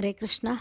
ஹரே கிருஷ்ணா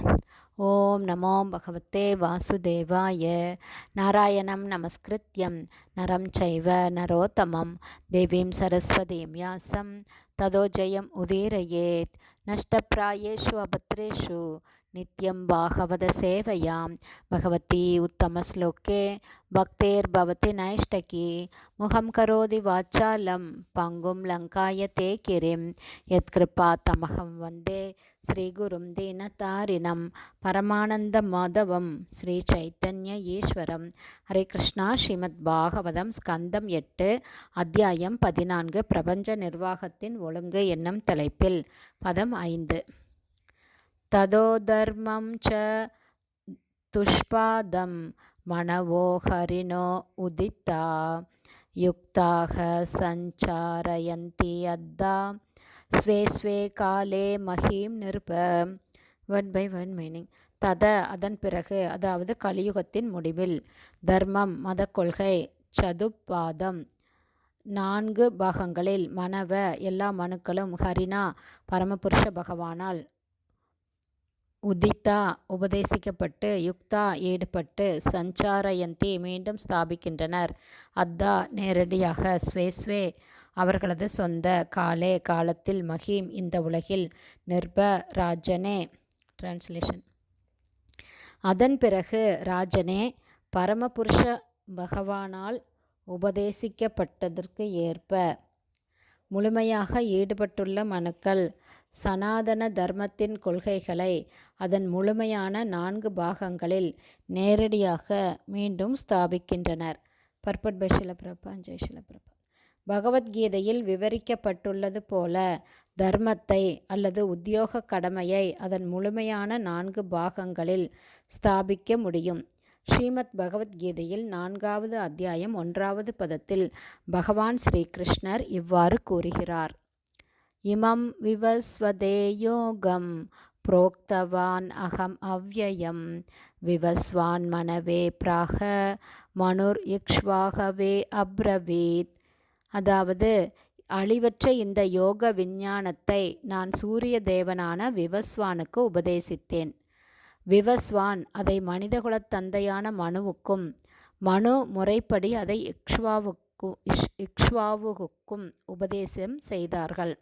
ஓம் நமோ பகவத்தே வாசுதேவாய. நாராயணம் நமஸ்கிருத்யம் நரம் சைவ நரோத்தமம் தேவீம் சரஸ்வதீம் யாசம் ததோ ஜெயம் உதீரயேத். நஷ்டப்பிராயேஷு அபத்ரேஷு நித்யம் பாகவத சேவையாம். பகவதி உத்தமஸ்லோக்கே பக்தேர் பவதி நைஷ்டகி. முகம் கரோதி வாச்சாலம் பங்கும் லங்காய தே கிரிம் யத்கிருபா தமகம் வந்தே ஸ்ரீகுரும் தீனதாரிணம் பரமானந்த மாதவம் ஸ்ரீ சைத்தன்ய ஈஸ்வரம். ஹரே கிருஷ்ணா. ஸ்ரீமத் பாகவதம் ஸ்கந்தம் எட்டு அத்தியாயம் பதினான்கு பிரபஞ்ச நிர்வாகத்தின் ஒழுங்கு என்னும் தலைப்பில். பதம் ஐந்து. ததோ தர்மம் ச துஷ்பாதம் மணவோ ஹரிணோ உதித்தா யுக்தாக சஞ்சாரயந்தி அத்தா. ஸ்வே ஸ்வே காலே மஹீம் நிருப. ஒன் பை ஒன் மீனிங் தத அதன் பிறகு அதாவது கலியுகத்தின் முடிவில். தர்மம் மத கொள்கை சதுப்பாதம். நான்கு பாகங்களில் மனவ எல்லா மனுக்களும் ஹரினா பரமபுருஷ பகவானால். உதித்தா உபதேசிக்கப்பட்டு யுக்தா ஈடுபட்டு சஞ்சாரயந்தி மீண்டும் ஸ்தாபிக்கின்றனர். அத்தா நேரடியாக ஸ்வேஸ்வே அவர்களது சொந்த காலே காலத்தில் மஹீம் இந்த உலகில். நிர்ப ராஜனே டிரான்ஸ்லேஷன் அதன் பிறகு ராஜனே பரமபுருஷ பகவானால் உபதேசிக்கப்பட்டதற்கு ஏற்ப முழுமையாக ஈடுபட்டுள்ள மனுக்கள் சனாதன தர்மத்தின் கொள்கைகளை அதன் முழுமையான நான்கு பாகங்களில் நேரடியாக மீண்டும் ஸ்தாபிக்கின்றனர். பர்பட் பை ஷிலபிரபா. ஜெய் ஷிலபிரபா. பகவத்கீதையில் விவரிக்கப்பட்டுள்ளது போல தர்மத்தை அல்லது உத்தியோக கடமையை அதன் முழுமையான நான்கு பாகங்களில் ஸ்தாபிக்க முடியும். ஸ்ரீமத் பகவத்கீதையில் நான்காவது அத்தியாயம் ஒன்றாவது பதத்தில் பகவான் ஸ்ரீகிருஷ்ணர் இவ்வாறு கூறுகிறார். இமம் விவஸ்வதேயோகம் புரோக்தவான் அகம் அவ்யயம் விவஸ்வான் மனவே பிராக மனுர் இக்ஷ்வாகவே அப்ரவீத். அதாவது அழிவற்ற இந்த யோக விஞ்ஞானத்தை நான் சூரிய தேவனான விவஸ்வானுக்கு உபதேசித்தேன். விவஸ்வான் அதை மனிதகுலத் தந்தையான மனுவுக்கும் மனு முறைப்படி அதை இக்ஷ்வாவுக்கும் இக்ஷ்வாவுக்கும் உபதேசம் செய்தார்கள்.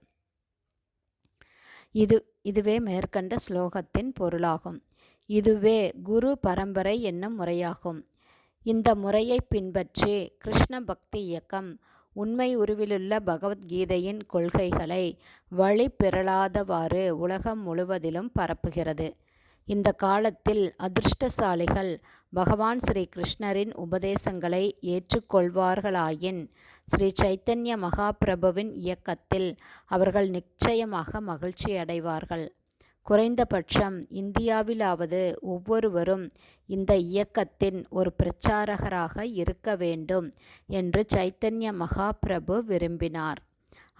இது இதுவே மேற்கண்ட ஸ்லோகத்தின் பொருளாகும். இதுவே குரு பரம்பரை என்னும் முறையாகும். இந்த முறையை பின்பற்றி கிருஷ்ண பக்தி இயக்கம் உண்மை உருவிலுள்ள பகவத்கீதையின் கொள்கைகளை வழிபெறலாதவாறு உலகம் முழுவதிலும் பரப்புகிறது. இந்த காலத்தில் அதிர்ஷ்டசாலிகள் பகவான் ஸ்ரீ கிருஷ்ணரின் உபதேசங்களை ஏற்றுக்கொள்வார்களாயின் ஸ்ரீ சைத்தன்ய மகாபிரபுவின் இயக்கத்தில் அவர்கள் நிச்சயமாக மகிழ்ச்சி அடைவார்கள் குறைந்தபட்சம் இந்தியாவிலாவது ஒவ்வொருவரும் இந்த இயக்கத்தின் ஒரு பிரச்சாரகராக இருக்க வேண்டும் என்று சைத்தன்ய மகாபிரபு விரும்பினார்.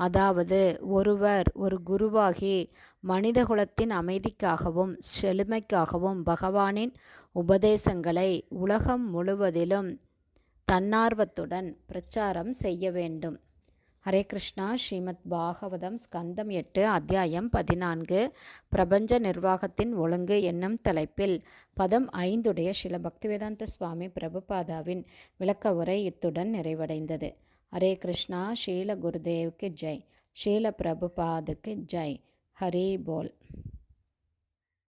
அதாவது ஒருவர் ஒரு குருவாகி மனிதகுலத்தின் அமைதிக்காகவும் செழுமைக்காகவும் பகவானின் உபதேசங்களை உலகம் முழுவதிலும் தன்னார்வத்துடன் பிரச்சாரம் செய்ய வேண்டும். ஹரே கிருஷ்ணா ஸ்ரீமத் பாகவதம் ஸ்கந்தம் எட்டு அத்தியாயம் பதினான்கு பிரபஞ்ச நிர்வாகத்தின் ஒழுங்கு என்னும் தலைப்பில் பதம் ஐந்துடைய ஸ்ரீல பக்திவேதாந்த சுவாமி பிரபுபாதாவின் விளக்க உரை இத்துடன் நிறைவடைந்தது. ஹரே கிருஷ்ணா ஷீல குருதேவ்க்கு ஜெய் ஷீல பிரபுபாதுக்கு ஜெய். ஹரி போல்.